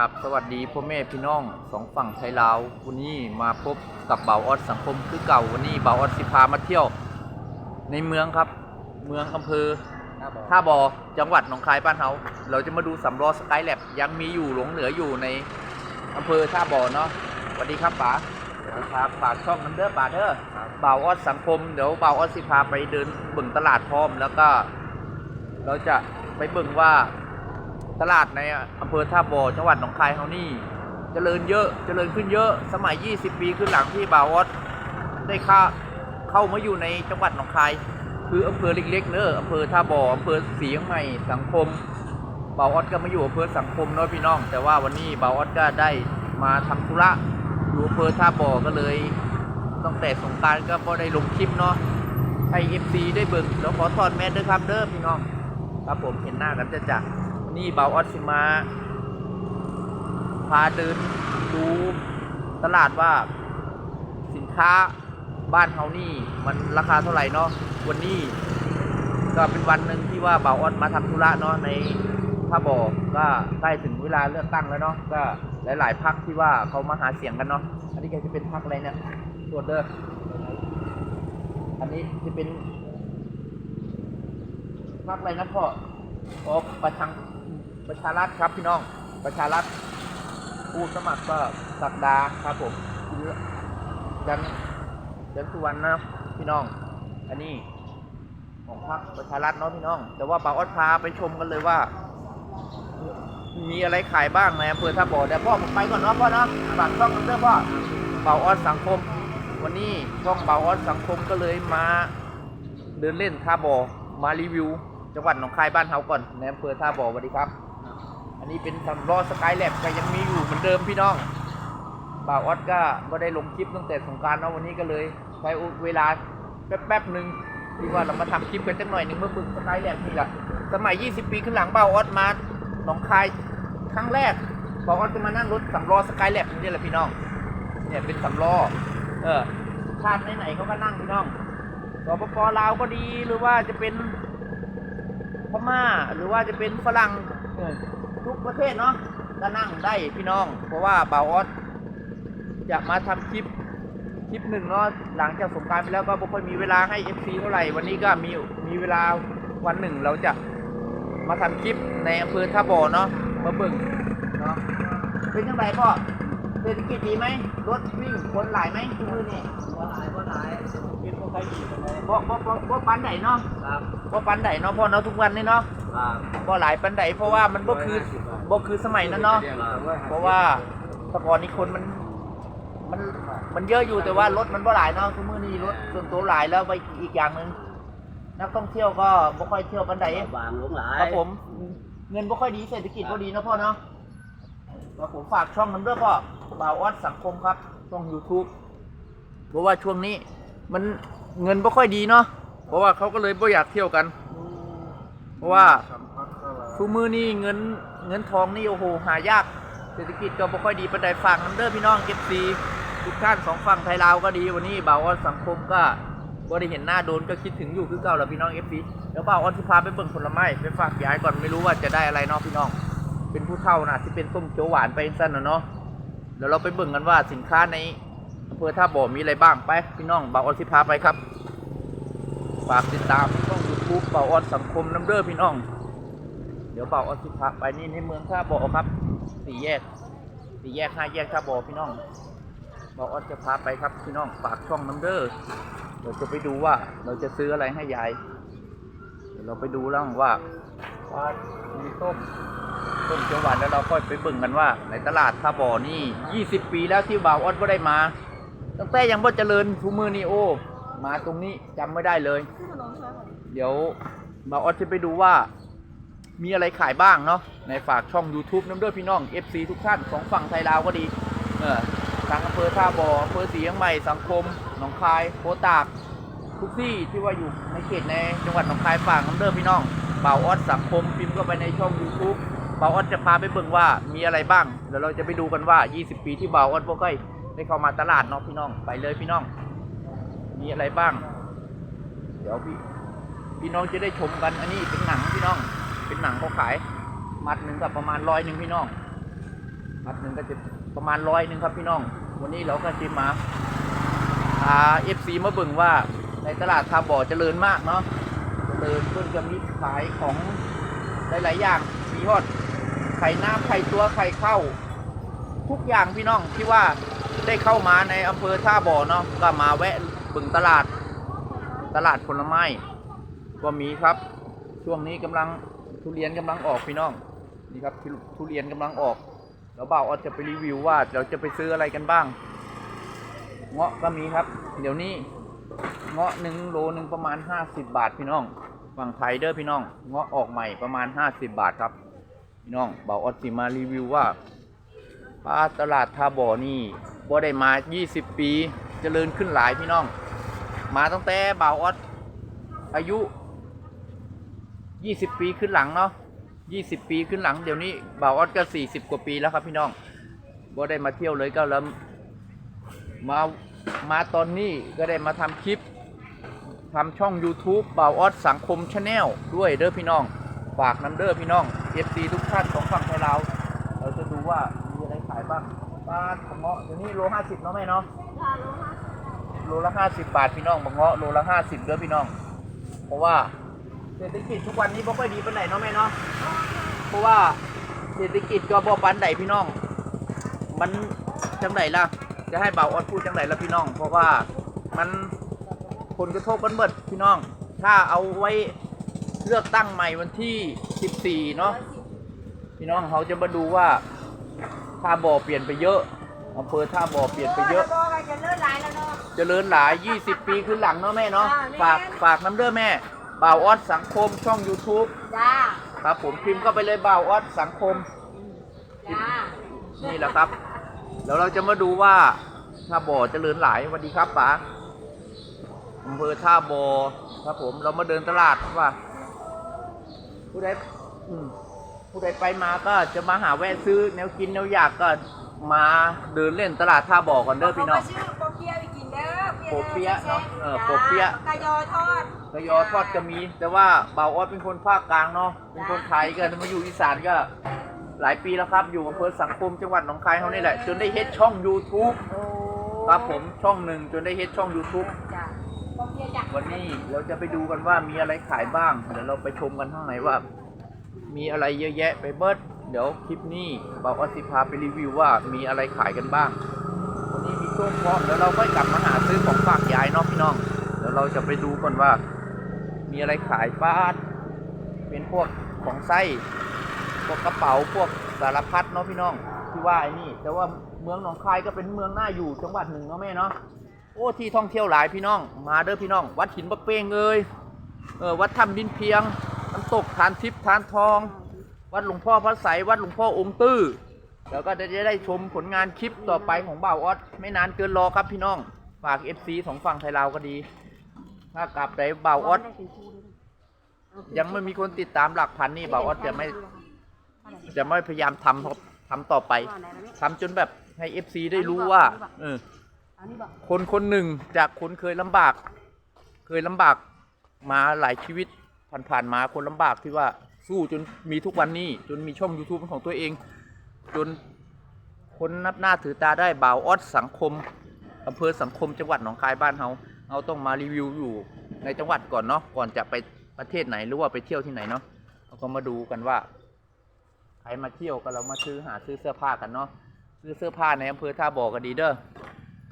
ครับสวัสดีพ่อแม่พี่น้องสองฝั่งไทยลาววันนี้มาพบกับเบาออดสังคมคือเก่าวันนี้เบาออดสิพามาเที่ยว ในเมืองครับ เมืองอำเภอท่าบอจังหวัดหนองคายบ้านเฮาเราจะมาดูสำรอสกายแลบยังมีอยู่หลงเหลืออยู่ในอำเภอท่าบอเนาะสวัสดีครับป๋าสวัสดีครับฝากช่องน้ำเด้อป๋าเด้อเบาออดสังคมเดี๋ยวเบาออดสิพาไปเดินเบิ่งตลาดพร้อมแล้วก็ เราจะไปเบิ่งว่า ตลาดในอำเภอท่าบ่อจังหวัดหนองคายเฮานี่เจริญเยอะเจริญขึ้นเยอะสมัย 20 ปีขึ้นหลังที่บาวอดได้เข้าเข้ามาอยู่ในจังหวัดหนองคาย คืออำเภอเล็กๆเนอะอำเภอท่าบ่ออำเภอสียงใหม่สังคมบาวอดก็มาอยู่อำเภอสังคมเนาะพี่น้อง แต่ว่าวันนี้บาวอดก็ได้มาทำธุระอยู่อำเภอท่าบ่อก็เลยตั้งแต่สงการก็พอได้ลงคลิปเนาะให้ FC ได้เบิ่งแล้วขอถอดแมสด้วยครับเด้อพี่น้องครับผมเห็นหน้ากันจะจักวั นนี้เบาออสซิมาพาเดินดูตลาดว่าสินค้าบ้านเฮานี่มันราคาเท่าไหร่เนาะวันนี้ ก็เป็นวันหนึ่งที่ว่าเบาออสมาทำธุระเนาะในท่าบอก็ใกล้ถึงเวลาเลือกตั้งแล้วเนาะก็หลาย ๆพักที่ว่าเขามาหาเสียงกันเนาะอันนี้ก็จะเป็นพักอะไรเนี่ยตรวจเด้ออันนี้จะเป็นพักอะไรนะพ่อโอ้ประชัง ประชารัฐครับพี่น้องประชารัฐผู้สมัครก็สักดาครับผมยันยันสุวรรณนะพี่น้อง อันนี้ของพรรคประชารัฐเนาะพี่น้อง แต่ว่าบ่าออดพาไปชมกันเลยว่า มีอะไรขายบ้างในอำเภอท่าบ่อแต่พ่อผมไปก่อนเนาะพ่อเนาะฝากช่องกันเด้อพ่อบ่าออดสังคม วันนี้ช่องบ่าออดสังคมก็เลยมา เดินเล่นท่าบ่อมารีวิว จังหวัดหนองคายบ้านเฮาก่อนในอำเภอท่าบ่อสวัสดีครับ อันนี้เป็นสำรอสกายแลบก็ยังมีอยู่เหมือนเดิมพี่น้องบ่าวออสก็ไม่ได้ลงคลิปตั้งแต่สงการเนาะวันนี้ก็เลยใช้เวลาแป๊บๆหนึ่งที่ว่าเรามาทำคลิปกันจักหน่อยหนึ่งเมื่อฝึกสกายแลบนี่แหละสมัย 20 ปีขึ้นหลังบ่าวออสมาหนองคายครั้งแรกบ่าวออสจะมานั่งรถสำรอสกายแลบนี่แหละพี่น้องเนี่ยเป็นสำรอเออชาติไหนๆเขาก็นั่งพี่น้องสปปลาวก็ดีหรือว่าจะเป็นพม่าหรือว่าจะเป็นฝรั่ง ทุกประเทศเนาะก็นั่งได้พี่น้อง เพราะว่าบ่าวออสจะมาทำคลิปคลิปหนึ่งเนาะหลังจากสงกรารไปแล้วก็ไม่ค่อยมีเวลาให้ FC เท่าไหร่ วันนี้ก็มีมีเวลาวันหนึ่งเราจะมาทำคลิปในอำเภอท่าบ่อเนาะมาเบิ่งเนาะเป็นยังไงพ่อเศรษฐกิจดีไหมรถวิ่งคนหลายไหมทุกมือนี่บ่หลายบ่หลายกิน บ่ค่อยดีปานใดบ่บ่บ่บ่ปันไหนเนาะครับบ่ปันไหนเนาะพ่อเนาะทุกวันนี่เนาะครับบ่หลายปันไหนเพราะว่ามันบ่คือบ่คือสมัยนั้นเนาะเพราะว่าแต่ก่อนนี้คนมันมันมันเยอะอยู่แต่ว่ารถมันบ่หลายเนาะทุกมื้อนี้รถส่วนตัวหลายแล้วไปอีกอย่างหนึงนักท่องเที่ยวก็บ่ค่อยเที่ยวปันใดบางลงหลายครับผมเงินบ่ค่อยดีเศรษฐกิจบ่ดีเนาะพ่อเนาะครับผมฝากช่องนั้นด้วยพ่อบ่าวออดสังคมครับช่อง YouTube เพราะว่าช่วงนี้มัน เงินบ่ค่อยดีเนาะเพราะว่าเขาก็เลยบ่อยากเที่ยวกัน เพราะว่าทุกมือนี่เงินเงินทองนี่โอ้โหหายาก เศรษฐกิจก็บ่ค่อยดีปานใดฝากน้ำเด้อพี่น้องเก็บซีทุกท่านสองฝั่งไทยลาวก็ดีวันนี้บ่าวออนสังคมก็บ่ได้เห็นหน้าโดนก็คิดถึงอยู่คือเก่าแล้วพี่น้องเอฟซีเดี๋ยวบ่าวออนสิพาไปเบิ่งผลไม้ไปฝากยายก่อนไม่รู้ว่าจะได้อะไรเนาะพี่น้อง เป็นผู้เฒ่านะที่เป็นส้มเขียวหวานไปสั้นนะเนาะเดี๋ยวเราไปเบิ่งกันว่าสินค้าใน อำเภอท่าบ่อมีอะไรบ้างไปพี่น้องบ่าวออนสิพาไปครับฝากติดตามช่องยูทูบเป่าออนสังคมน้ำเด้อพี่น้อง เดี๋ยวเป่าออนสิพาไปนี่ในเมืองท่าบ่อครับสี่แยกสี่แยกห้าแยกท่าบ่อพี่น้องเป่าออนจะพาไปครับพี่น้องฝากช่องน้ำเด้อเดี๋ยวจะไปดูว่าเราจะซื้ออะไรให้ยายเดี๋ยวเราไปดูแล้วว่าว่ามีส้มส้มเขียวหวานแล้วเราค่อยไปเบิ่งกันว่า ในตลาดท่าบ่อนี่ 20 ปีแล้วที่บ่าวออนก็ได้มา ตั้งแต่ยังบ่เจริญทุกมือนี่โอ้มาตรงนี้จำไม่ได้เลยเดี๋ยวมาออสจะไปดูว่า มีอะไรขายบ้างเนาะในฝากช่อง YouTube น้ำเด้อพี่น้อง FC ทุกท่านสองฝั่งไทยลาวก็ดี เออทางอำเภอท่าบ่ออำเภอสียงใหม่สังคมหนองคายโพตากทุกที่ที่ว่าอยู่ในเขตในจังหวัดหนองคายฝากน้ำเด้อพี่น้องบ่าวออสสังคมพิมพ์เข้าไปในช่อง YouTube บ่าวออสจะพาไปเบิ่งว่ามีอะไรบ้างเดี๋ยวเราจะไปดูกันว่า 20 ปีที่บ่าวออสบ่ค่อย ได้เข้ามาตลาดเนาะพี่น้อง ไปเลยพี่น้อง มีอะไรบ้าง เดี๋ยวพี่พี่น้องจะได้ชมกัน อันนี้เป็นหนังพี่น้อง เป็นหนังเขาขาย มัดหนึ่งกับประมาณร้อยหนึ่งพี่น้องพัดหนึ่งก็จะประมาณร้อยหนึ่งครับพี่น้อง วันนี้เราก็จะมาพาเอฟซีมาบิ่งว่าในตลาดทาบ่อเจริญมากเนาะ เจริญเพื่อนจะมีขายของหลายๆอย่างมีฮอดไข่น้ำไข่ตัวไข่เข้า ทุกอย่างพี่น้องที่ว่า ได้เข้ามาในอำเภอท่าบ่อเนาะก็มาแวะเบิ่งตลาดตลาดผลไม้ก็มีครับ ช่วงนี้กำลังทุเรียนกำลังออกพี่น้องนี่ครับทุทุเรียนกำลังออกแล้วบ่าวออดจะไปรีวิวว่าเราจะไปซื้ออะไรกันบ้าง เงาะก็มีครับ เดี๋ยวนี้เงาะหนึ่งโลหนึ่งประมาณ50บาทพี่น้องฝั่งไทยเด้อพี่น้อง เงาะออกใหม่ประมาณ50บาทครับ พี่น้องบ่าวออดสิมารีวิวว่าปลาตลาดท่าบ่อนี่ บ่ได้มา 20 ปีจเจริญขึ้นหลายพี่น้อง มาตั้งแต่บ่าวออดอายุ 20 ปีขึ้นหลังเนาะ20 ปีขึ้นหลังเดี๋ยวนี้บ่าวออดก็ 40 กว่าปีแล้วครับพี่น้องบ่ได้มาเที่ยวเลยก็แล้วมามาตอนนี้ก็ได้มาทำคลิปทำช่อง YouTube บ่าวออดสังคมชาแนลด้วยเด้อพี่น้อง ฝากน้ำเด้อพี่น้อง FC ทุกท่านของฝั่งไทยเรา เราจะดูว่ามีอะไรขายบ้าง ปลาของเงาะเดี๋ยวนี้โลห้าสิบเนาะแม่เนาะโลละห้าสิบบาทพี่น้องบางเงาะโลละห้าสิบเด้อพี่น้อง เพราะว่าเศรษฐกิจทุกวันนี้ไม่ค่อยดีปานไหนเนาะแม่เนาะเพราะว่าเศรษฐกิจก็บ่ปานใดพี่น้อง มันจังไดล่ะ จะให้เบาออดพูดจังไดล่ะพี่น้อง เพราะว่ามันผลกระทบมันเบิดพี่น้อง ถ้าเอาไว้เลือกตั้งใหม่วันที่ 14 เนาะพี่น้องเขาจะมาดูว่า ท่าบ่อเปลี่ยนไปเยอะอำเภอท่าบ่อเปลี่ยนไปเยอะบอกว่าจะเลิกหลายแล้วเนาะ เจริญหลาย 20 ปีขึ้นหลังเนาะแม่เนาะ อ่าแม่ ฝากฝากน้ำเด้อแม่ บ่าวออดสังคมช่อง YouTube จ้าครับผมพิมพ์เข้าไปเลยบ่าวออดสังคม จ้านี่แหละครับ แล้วเราจะมาดูว่าท่าบ่อเจริญหลายสวัสดีครับป๋าอำเภอท่าบ่อครับผมเรามาเดินตลาดว่าผู้ใดอืม ผู้ใดไปมาก็จะมาหาแวะซื้อแนวกินแนวอยากก็มาเดินเล่นตลาดท่าบ่อก่อนเด้อพี่น้องขาชื่อโปเปียะไปกินเด้อโปเปี๊ยะเนาะเออจ้าโปเปี๊ยะกะยอทอดกระยอทอดก็มี แต่ว่าเบาออดเป็นคนภาคกลางเนาะเป็นคนไทยก็มาอยู่อีสานก็หลายปีแล้วครับ อยู่อำเภอสังคมจังหวัดหนองคายเขานี่แหละ จนได้เฮ็ดช่อง YouTube โอ้ครับผมช่องหนึ่งจนได้เฮ็ดช่อง YouTube จ้าโปเปียะจ้ะวันนี้เราจะไปดูกันว่ามีอะไรขายบ้าง เดี๋ยวเราไปชมกันข้างในว่า มีอะไรเยอะแยะไปเบิดเดี๋ยวคลิปนี้เบาออดสิพาไปรีวิวว่ามีอะไรขายกันบ้าง วันนี้มีช่วงเพาะเดี๋ยวเราค่อยกลับมาหาซื้อของฝากยายเนาะพี่น้อง เดี๋ยวเราจะไปดูก่อนว่า มีอะไรขายบ้านเป็นพวกของไส้พวกกระเป๋าพวกสารพัดเนาะพี่น้องที่ว่าไอ้นี่ แต่ว่าเมืองหนองคายก็เป็นเมืองน่าอยู่จังหวัดหนึ่งเนาะแม่เนาะโอ้ที่ท่องเที่ยวหลายพี่น้อง มาเด้อพี่น้อง วัดหินบักเป้งเอยเออวัดถ้ำดินเพียง น้ำตกทานทิพย์ทานทอง วัดหลวงพ่อพระไสยวัดหลวงพ่อองค์ตื้อแล้วก็จะได้ชมผลงานคลิปต่อไปของบ่าวออสไม่นานเกินรอครับพี่น้อง ฝาก FC สองฝั่งไทยลาวก็ดี ถ้ากลับได้บ่าวออสยังไม่มีคนติดตามหลักพันนี่บ่าวออสจะไม่ จะไม่พยายามทำทำต่อไปทำจนแบบให้ FC ได้รู้ว่าเออคนคนหนึ่งจากคนเคยลำบาก เคยลำบากมาหลายชีวิต ผ่านๆมาคนลำบากที่ว่าสู้จนมีทุกวันนี้ จนมีช่อง YouTube เป็นของตัวเอง จนคนนับหน้าถือตาได้บ่าวออดสังคมอำเภอสังคมจังหวัดหนองคายบ้านเฮาเราต้องมารีวิวอยู่ในจังหวัดก่อนเนาะก่อนจะไปประเทศไหนหรือว่าไปเที่ยวที่ไหนเนาะเราก็มาดูกันว่าใครมาเที่ยวก็เรามาซื้อหาซื้อเสื้อผ้ากันเนาะซื้อเสื้อผ้าในอำเภอท่าบ่อก็ดีเด้อ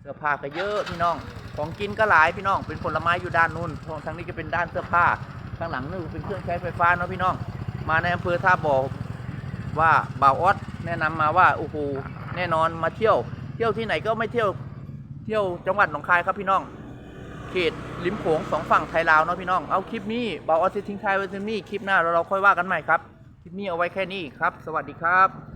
เสื้อผ้าก็เยอะพี่น้อง ของกินก็หลายพี่น้องเป็นผลไม้อยู่ด้านนู้นทางนี้ก็เป็นด้านเสื้อผ้า ข้างหลังนี่เป็นเครื่องใช้ไฟฟ้าเนาะพี่น้อง มาในอำเภอท่าบ่อว่าบ่าวออสแนะนำมาว่าโอ้โหแน่นอนมาเที่ยว เที่ยวที่ไหนก็ไม่เที่ยวเที่ยวจังหวัดหนองคายครับพี่น้อง เขตริมโขงสองฝั่งไทยลาวเนาะพี่น้องเอาคลิปนี้บ่าวออสสิทิ้งท้ายไว้ที่นี่คลิปหน้าเราเราค่อยว่ากันใหม่ครับคลิปนี้เอาไว้แค่นี้ครับ สวัสดีครับ